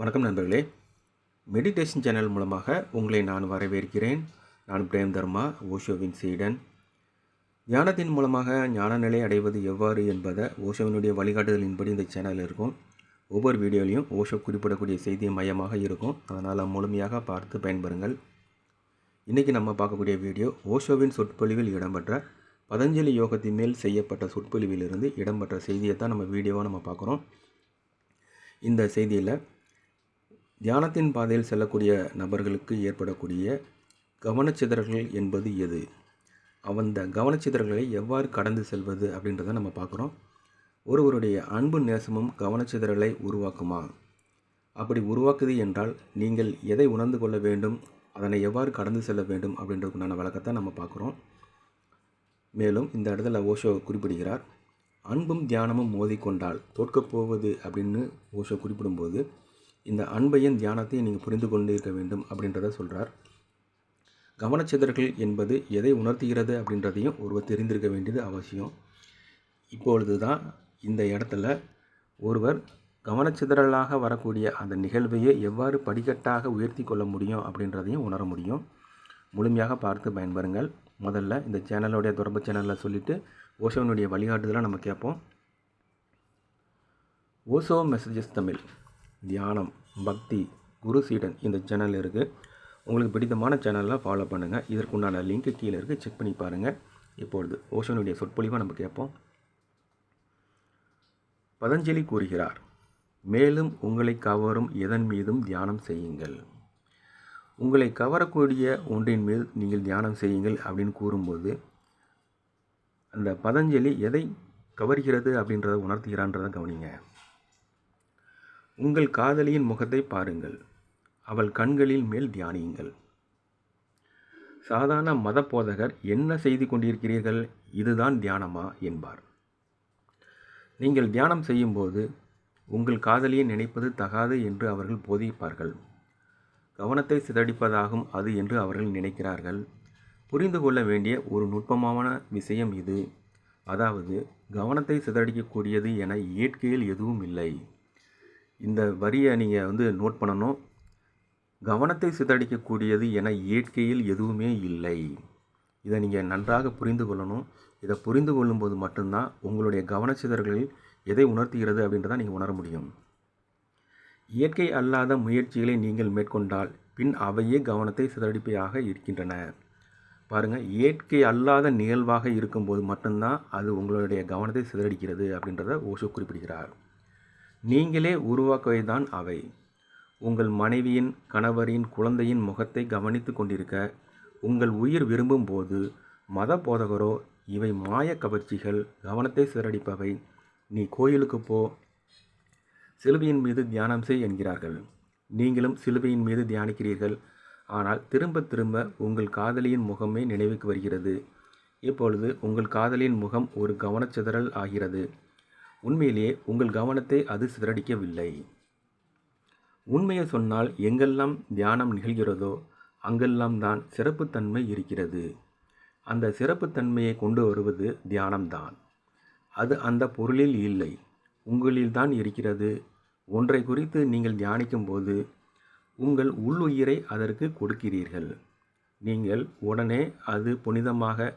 வணக்கம் நண்பர்களே. Meditation channel மூலமாக உங்களை நான் வரவேற்கிறேன். நான் பிரேம் தர்மா ஓஷோவின் சீடன். தியானத்தின் மூலமாக ஞான நிலை அடைவது எவ்வாறு என்பதை ஓஷோவினுடைய வழிகாட்டுதலின்படி இந்த சேனல் இருக்கும் ஒவ்வொரு வீடியோலையும் ஓஷோ குறிப்பிடக்கூடிய செய்தி மையமாக இருக்கும். அதனால் முழுமையாக பார்த்து பயன்பெறுங்கள். இன்றைக்கி நம்ம பார்க்கக்கூடிய வீடியோ ஓஷோவின் சொற்பொழிவில் இடம்பெற்ற பதஞ்சலி யோகத்தின் மேல் செய்யப்பட்ட சொற்பொழிவிலிருந்து இடம்பெற்ற செய்தியை தான் நம்ம வீடியோவாக நம்ம பார்க்குறோம். இந்த செய்தியில் தியானத்தின் பாதையில் செல்லக்கூடிய நபர்களுக்கு ஏற்படக்கூடிய கவனச்சிதறல்கள் என்பது எது? அந்த கவனச்சிதறல்களை எவ்வாறு கடந்து செல்வது அப்படின்றத நம்ம பார்க்குறோம். ஒருவருடைய அன்பு நேசமும் கவனச்சிதறலை உருவாக்குமா? அப்படி உருவாக்குது என்றால் நீங்கள் எதை உணர்ந்து கொள்ள வேண்டும்? அதனை எவ்வாறு கடந்து செல்ல வேண்டும் அப்படின்றதுக்குண்டான வழக்கத்தை நம்ம பார்க்குறோம். மேலும் இந்த இடத்துல ஓஷோ குறிப்பிடுகிறார். அன்பும் தியானமும் மோதிக்கொண்டால் தோற்கப் போவது அப்படின்னு ஓஷோ குறிப்பிடும்போது இந்த அன்பையும் தியானத்தையும் நீங்கள் புரிந்து கொண்டிருக்க வேண்டும் அப்படின்றத சொல்கிறார் கவனச்சிதறல்கள் என்பது எதை உணர்த்துகிறது அப்படின்றதையும் ஒருவர் தெரிந்திருக்க வேண்டியது அவசியம். இப்பொழுது தான் இந்த இடத்துல ஒருவர் கவனச்சிதறலாக வரக்கூடிய அந்த நிகழ்வையே எவ்வாறு படிக்கட்டாக உயர்த்தி கொள்ள முடியும் அப்படின்றதையும் உணர முடியும். முழுமையாக பார்த்து பயன்பெறுங்கள். முதல்ல இந்த சேனலுடைய தொடர்பு சேனலில் சொல்லிவிட்டு ஓஷோனுடைய வழிகாட்டுதலாக நம்ம கேட்போம். ஓசோ மெசேஜஸ் தமிழ். தியானம் பக்தி குரு சீடன் இந்த சேனல் இருக்குது உங்களுக்கு பிடித்தமான சேனலில் ஃபாலோ பண்ணுங்கள் இதற்குண்டான லிங்க்கு கீழே இருக்குது செக் பண்ணி பாருங்கள் இப்பொழுது ஓஷனுடைய சொற்பொழிவாக நம்ம கேட்போம். பதஞ்சலி கூறுகிறார் மேலும் உங்களை கவரும் எதன் மீதும் தியானம் செய்யுங்கள். உங்களை கவரக்கூடிய ஒன்றின் மேல் நீங்கள் தியானம் செய்யுங்கள் அப்படின்னு கூறும்போது அந்த பதஞ்சலி எதை கவர்கிறது அப்படின்றத உணர்த்துகிறான்றதை கவனிங்க. உங்கள் காதலியின் முகத்தை பாருங்கள். அவள் கண்களில் மேல் தியானியுங்கள். சாதாரண மத போதகர் என்ன செய்து கொண்டிருக்கிறீர்கள்? இதுதான் தியானமா? என்பார். நீங்கள் தியானம் செய்யும்போது உங்கள் காதலியை நினைப்பது தகாது என்று அவர்கள் போதிப்பார்கள். கவனத்தை சிதறடிப்பதாகும் அது என்று அவர்கள் நினைக்கிறார்கள். புரிந்து கொள்ள வேண்டிய ஒரு நுட்பமான விஷயம் இது. அதாவது கவனத்தை சிதறடிக்கக்கூடியது என இயற்கையில் எதுவும் இல்லை. இந்த வரியை நீங்கள் வந்து நோட் பண்ணணும். கவனத்தை சிதறடிக்கக்கூடியது என இயற்கையில் எதுவுமே இல்லை. இதை நீங்கள் நன்றாக புரிந்து கொள்ளணும். இதை புரிந்து கொள்ளும்போது மட்டும்தான் உங்களுடைய கவனச்சிதறல்களில் எதை உணர்த்துகிறது அப்படின்றத நீங்கள் உணர முடியும். இயற்கை அல்லாத முயற்சிகளை நீங்கள் மேற்கொண்டால் பின் அவையே கவனத்தை சிதறடிப்பையாக இருக்கின்றன. பாருங்கள் இயற்கை அல்லாத நிகழ்வாக இருக்கும்போது மட்டும்தான் அது உங்களுடைய கவனத்தை சிதறடிக்கிறது அப்படின்றத ஓஷோ குறிப்பிடுகிறார். நீங்களே உருவாக்குவதுதான் அவை. உங்கள் மனைவியின் கணவரின் குழந்தையின் முகத்தை கவனித்து கொண்டிருக்க உங்கள் உயிர் விரும்பும் போது மத போதகரோ இவை மாய கவர்ச்சிகள் கவனத்தை சிறடிப்பவை நீ கோயிலுக்கு போ. சிலுவையின் மீது தியானம் செய் என்கிறார்கள். நீங்களும் சிலுவையின் மீது தியானிக்கிறீர்கள். ஆனால் திரும்ப திரும்ப உங்கள் காதலியின் முகமே நினைவுக்கு வருகிறது. இப்பொழுது உங்கள் காதலியின் முகம் ஒரு கவனச்சிதறல் ஆகிறது. உண்மையிலேயே உங்கள் கவனத்தை அது சிதறடிக்கவில்லை. உண்மையை சொன்னால் எங்கெல்லாம் தியானம் நிகழ்கிறதோ அங்கெல்லாம் தான் சிறப்புத்தன்மை இருக்கிறது. அந்த சிறப்புத்தன்மையை கொண்டு வருவது தியானம்தான். அது அந்த பொருளில் இல்லை. உங்களில்தான் இருக்கிறது. ஒன்றை குறித்து நீங்கள் தியானிக்கும் போது உங்கள் உள்ளுயிரை அதற்கு கொடுக்கிறீர்கள். நீங்கள் உடனே அது புனிதமாக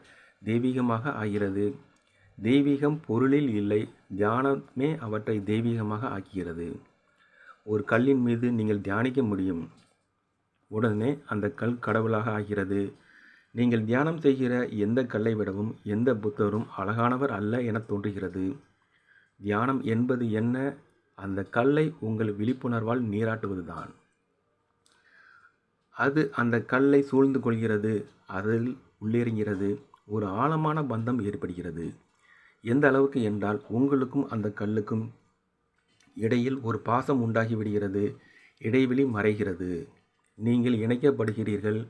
தெய்வீகமாக ஆகிறது. தெய்வீகம் பொருளில் இல்லை தியானமே அவற்றை தெய்வீகமாக ஆக்குகிறது. ஒரு கல்லின் மீது நீங்கள் தியானிக்க முடியும். உடனே அந்த கல் கடவுளாக ஆகிறது. நீங்கள் தியானம் செய்கிற எந்த கல்லை விடவும் எந்த புத்தரும் அழகானவர் அல்ல என தோன்றுகிறது. தியானம் என்பது என்ன? அந்த கல்லை உங்கள் விழிப்புணர்வால் நீராட்டுவதுதான். அது அந்த கல்லை சூழ்ந்து கொள்கிறது. அதில் உள்ளிறங்கிறது ஒரு ஆழமான பந்தம் ஏற்படுகிறது. எந்த அளவுக்கு என்றால் உங்களுக்கும் அந்த கல்லுக்கும் இடையில் ஒரு பாசம் உண்டாகிவிடுகிறது இடைவெளி மறைகிறது. நீங்கள் இணைக்கப்படுகிறீர்கள்.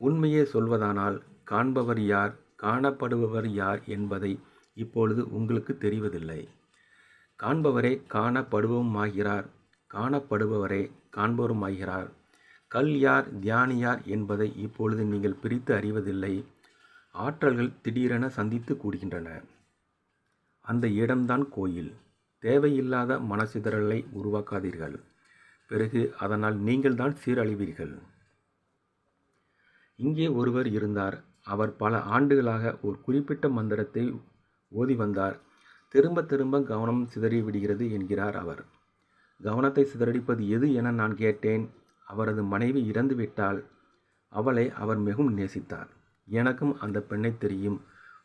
உண்மையே சொல்வதானால் காண்பவர் யார் காணப்படுபவர் யார் என்பதை இப்பொழுது உங்களுக்கு தெரிவதில்லை. காண்பவரே காணப்படுபவமாகிறார் காணப்படுபவரே காண்பவரும் ஆகிறார் கல் யார் தியானி யார் என்பதை இப்பொழுது நீங்கள் பிரித்து அறிவதில்லை. ஆற்றல்கள் திடீரென சந்தித்து கூடுகின்றன. அந்த இடம்தான் கோயில். தேவையில்லாத மனசிதறலை உருவாக்காதீர்கள். பிறகு அதனால் நீங்கள்தான் சீரழிவீர்கள். இங்கே ஒருவர் இருந்தார். அவர் பல ஆண்டுகளாக ஒரு குறிப்பிட்ட மந்திரத்தை ஓதி வந்தார். திரும்ப திரும்ப கவனம் சிதறி விடுகிறது என்கிறார் அவர். கவனத்தை சிதறடிப்பது எது என நான் கேட்டேன். அவரது மனைவி இறந்துவிட்டால் அவளை அவர் மிகவும் நேசித்தார். எனக்கும் அந்த பெண்ணை தெரியும்.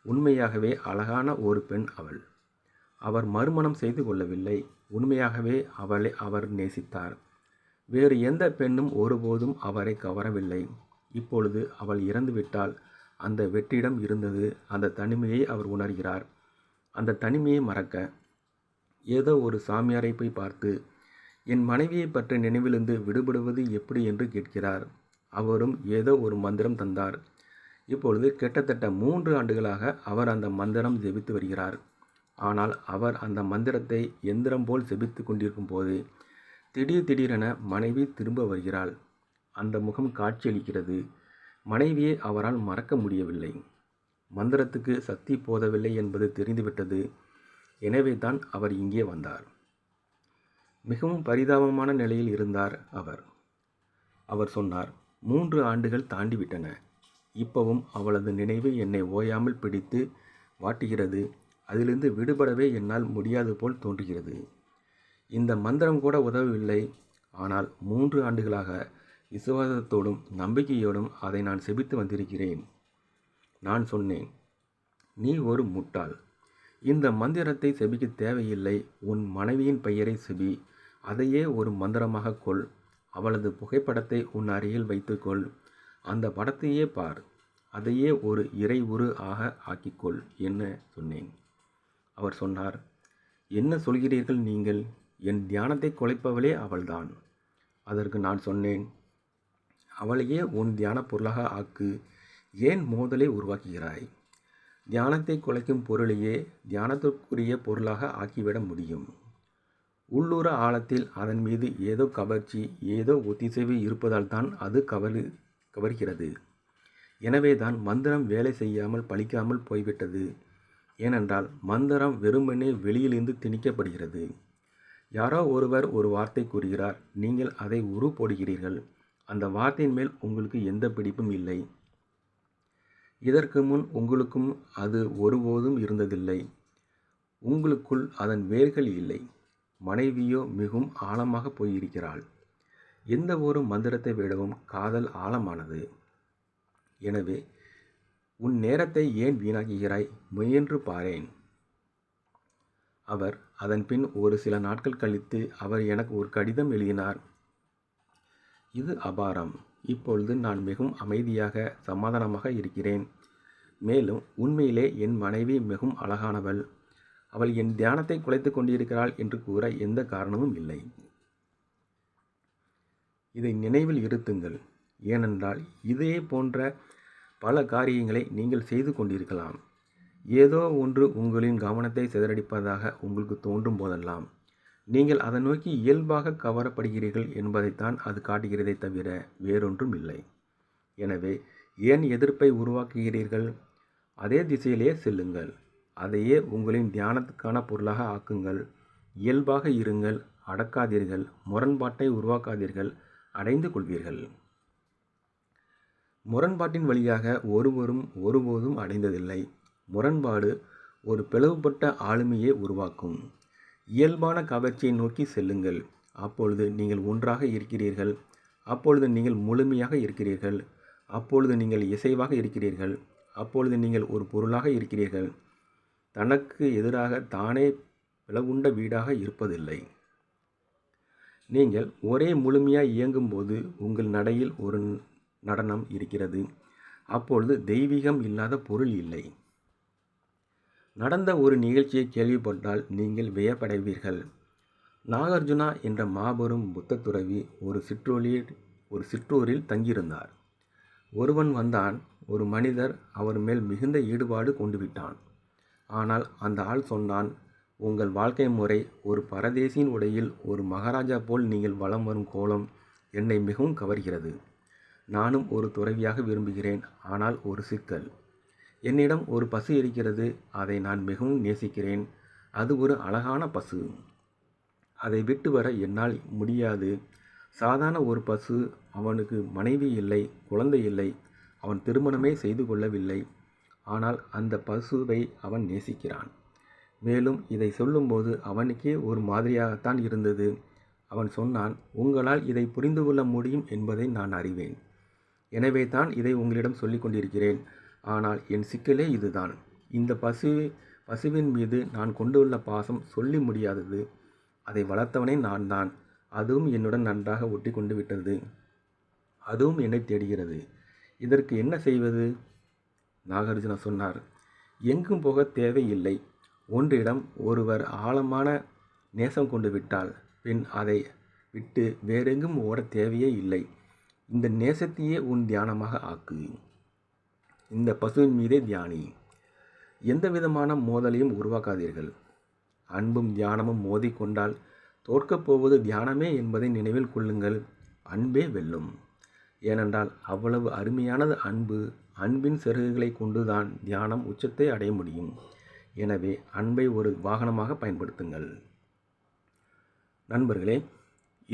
உண்மையாகவே அழகான ஒரு பெண் அவள். அவர் மறுமணம் செய்து கொள்ளவில்லை. உண்மையாகவே அவளை அவர் நேசித்தார். வேறு எந்த பெண்ணும் ஒருபோதும் அவரை கவரவில்லை. இப்பொழுது அவள் இறந்துவிட்டால் அந்த வெற்றிடம் இருந்தது. அந்த தனிமையை அவர் உணர்கிறார். அந்த தனிமையை மறக்க ஏதோ ஒரு சாமியாரை போய் பார்த்து என் மனைவியை பற்றி நினைவிலிருந்து விடுபடுவது எப்படி? என்று கேட்கிறார். அவரும் ஏதோ ஒரு மந்திரம் தந்தார். இப்பொழுது கிட்டத்தட்ட மூன்று ஆண்டுகளாக அவர் அந்த மந்திரம் ஜெபித்து வருகிறார். ஆனால் அவர் அந்த மந்திரத்தை எந்திரம் போல் செபித்து கொண்டிருக்கும் போது திடீர் திடீரென மனைவி திரும்ப வருகிறாள். அந்த முகம் காட்சியளிக்கிறது. மனைவியை அவரால் மறக்க முடியவில்லை. மந்திரத்துக்கு சக்தி போதவில்லை என்பது தெரிந்துவிட்டது. எனவே தான் அவர் இங்கே வந்தார். மிகவும் பரிதாபமான நிலையில் இருந்தார் அவர். அவர் சொன்னார் மூன்று ஆண்டுகள் தாண்டிவிட்டன. இப்பவும் அவளது நினைவு என்னை ஓயாமல் பிடித்து வாட்டுகிறது. அதிலிருந்து விடுபடவே என்னால் முடியாது போல் தோன்றுகிறது. இந்த மந்திரம் கூட உதவவில்லை. ஆனால் மூன்று ஆண்டுகளாக விசுவாசத்தோடும் நம்பிக்கையோடும் அதை நான் செபித்து வந்திருக்கிறேன். நான் சொன்னேன் நீ ஒரு முட்டாள். இந்த மந்திரத்தை செபிக்க தேவையில்லை. உன் மனைவியின் பெயரை செபி. அதையே ஒரு மந்திரமாக கொள். அவளது புகைப்படத்தை உன் அருகில் வைத்துக்கொள் அந்த படத்தையே பார். அதையே ஒரு இறை உரு ஆக ஆக்கிக்கொள் என்ன சொன்னேன். அவர் சொன்னார் என்ன சொல்கிறீர்கள் நீங்கள்? என் தியானத்தை குலைப்பவளே அவள்தான். அதற்கு நான் சொன்னேன் அவளையே உன் தியான பொருளாக ஆக்கு. ஏன் மோதலை உருவாக்குகிறாய்? தியானத்தை குலைக்கும் பொருளையே தியானத்திற்குரிய பொருளாக ஆக்கிவிட முடியும். உள்ளூர ஆழத்தில் அதன் மீது ஏதோ கவர்ச்சி ஏதோ ஒத்திசைவு இருப்பதால் தான் அது கவரு கவர்கிறது. எனவே தான் மந்திரம் வேலை செய்யாமல் பழிக்காமல் போய்விட்டது. ஏனென்றால் மந்திரம் வெறுமனே வெளியிலிருந்து திணிக்கப்படுகிறது. யாரோ ஒருவர் ஒரு வார்த்தை கூறுகிறார் நீங்கள் அதை உரு போடுகிறீர்கள். அந்த வார்த்தையின் மேல் உங்களுக்கு எந்த பிடிப்பும் இல்லை. இதற்கு முன் உங்களுக்கும் அது ஒருபோதும் இருந்ததில்லை. உங்களுக்குள் அதன் வேர்கள் இல்லை. மனைவியோ மிகவும் ஆழமாக போயிருக்கிறாள். எந்த ஒரு மந்திரத்தை விடவும் காதல் ஆழமானது. எனவே உன் நேரத்தை ஏன் வீணாக்குகிறாய்? முயன்று பாரேன். அவர் அதன் பின் ஒரு சில நாட்கள் கழித்து அவர் எனக்கு ஒரு கடிதம் எழுதினார். இது அபாரம். இப்பொழுது நான் மிகவும் அமைதியாக சமாதானமாக இருக்கிறேன். மேலும் உண்மையிலே என் மனைவி மிகவும் அழகானவள். அவள் என் தியானத்தை குலைத்து கொண்டிருக்கிறாள் என்று கூற எந்த காரணமும் இல்லை. இதை நினைவில் இருத்துங்கள் ஏனென்றால் இதே போன்ற பல காரியங்களை நீங்கள் செய்து கொண்டிருக்கலாம். ஏதோ ஒன்று உங்களின் கவனத்தை சிதறடிப்பதாக உங்களுக்கு தோன்றும் போதெல்லாம் நீங்கள் அதை நோக்கி இயல்பாக கவரப்படுகிறீர்கள் என்பதைத்தான் அது காட்டுகிறதை தவிர வேறொன்றும் இல்லை. எனவே ஏன் எதிர்ப்பை உருவாக்குகிறீர்கள்? அதே திசையிலே செல்லுங்கள். அதையே உங்களின் தியானத்துக்கான பொருளாக ஆக்குங்கள். இயல்பாக இருங்கள் அடக்காதீர்கள் முரண்பாட்டை உருவாக்காதீர்கள் அடைந்து கொள்வீர்கள். முரண்பாட்டின் வழியாக ஒருவரும் ஒருபோதும் அடைந்ததில்லை. முரண்பாடு ஒரு பிளவுபட்ட ஆளுமையை உருவாக்கும். இயல்பான கவர்ச்சியை நோக்கி செல்லுங்கள். அப்பொழுது நீங்கள் ஒன்றாக இருக்கிறீர்கள். அப்பொழுது நீங்கள் முழுமையாக இருக்கிறீர்கள். அப்பொழுது நீங்கள் இசைவாக இருக்கிறீர்கள். அப்பொழுது நீங்கள் ஒரு பொருளாக இருக்கிறீர்கள். தனக்கு எதிராக தானே பிளவுண்ட வீடாக இருப்பதில்லை. நீங்கள் ஒரே முழுமையாக இயங்கும்போது உங்கள் நடையில் ஒரு நடனம் இருக்கிறது. அப்பொழுது தெய்வீகம் இல்லாத பொருள் இல்லை. நடந்த ஒரு நிகழ்ச்சியை கேள்விப்பட்டால் நீங்கள் வியப்படைவீர்கள். நாகார்ஜுனா என்ற மாபெரும் புத்த துறவி ஒரு சிற்றூரில் ஒரு சிற்றூரில் தங்கியிருந்தார். ஒருவன் வந்தான் ஒரு மனிதர் அவர் மேல் மிகுந்த ஈடுபாடு கொண்டு விட்டான் ஆனால் அந்த ஆள் சொன்னான் உங்கள் வாழ்க்கை முறை ஒரு பரதேசியின் உடையில் ஒரு மகாராஜா போல் நீங்கள் வலம் வரும் கோலம் என்னை மிகவும் கவர்கிறது. நானும் ஒரு துறவியாக விரும்புகிறேன் ஆனால் ஒரு சிக்கல். என்னிடம் ஒரு பசு இருக்கிறது அதை நான் மிகவும் நேசிக்கிறேன். அது ஒரு அழகான பசு. அதை விட்டு வர என்னால் முடியாது. சாதாரண ஒரு பசு அவனுக்கு மனைவி இல்லை குழந்தை இல்லை அவன் திருமணமே செய்து கொள்ளவில்லை. ஆனால் அந்த பசுவை அவன் நேசிக்கிறான். மேலும் இதை சொல்லும்போது அவனுக்கே ஒரு மாதிரியாகத்தான் இருந்தது. அவன் சொன்னான் உங்களால் இதை புரிந்து கொள்ள முடியும் என்பதை நான் அறிவேன். எனவே தான் இதை உங்களிடம் சொல்லிக் கொண்டிருக்கிறேன். ஆனால் என் சிக்கலே இதுதான். இந்த பசு பசுவின் மீது நான் கொண்டுள்ள பாசம் சொல்லி முடியாதது. அதை வளர்த்தவனே நான் தான். அதுவும் என்னுடன் நன்றாக ஒட்டி கொண்டு விட்டது. அதுவும் என்னை தேடுகிறது. இதற்கு என்ன செய்வது? நாகார்ஜுனா சொன்னார் எங்கும் போக தேவையில்லை. ஒன்றிடம் ஒருவர் ஆழமான நேசம் கொண்டு விட்டால் பின் அதை விட்டு வேறெங்கும் ஓட தேவையே இல்லை. இந்த நேசத்தையே உன் தியானமாக ஆக்கு. இந்த பசுவின் மீதே தியானி. எந்த விதமான மோதலையும் உருவாக்காதீர்கள். அன்பும் தியானமும் மோதிக்கொண்டால் தோற்கப் போவது தியானமே என்பதை நினைவில் கொள்ளுங்கள். அன்பே வெல்லும். ஏனென்றால் அவ்வளவு அருமையானது அன்பு அன்பின் செருகுகளை கொண்டுதான் தியானம் உச்சத்தை அடைய முடியும். எனவே அன்பை ஒரு வாகனமாக பயன்படுத்துங்கள். நண்பர்களே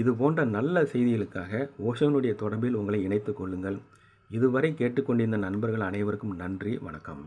இது போன்ற நல்ல செய்திகளுக்காக ஓஷோனுடைய தொடர்பில் உங்களை இணைத்துக் கொள்ளுங்கள். இதுவரை கேட்டுக்கொண்டிருந்த நண்பர்கள் அனைவருக்கும் நன்றி வணக்கம்.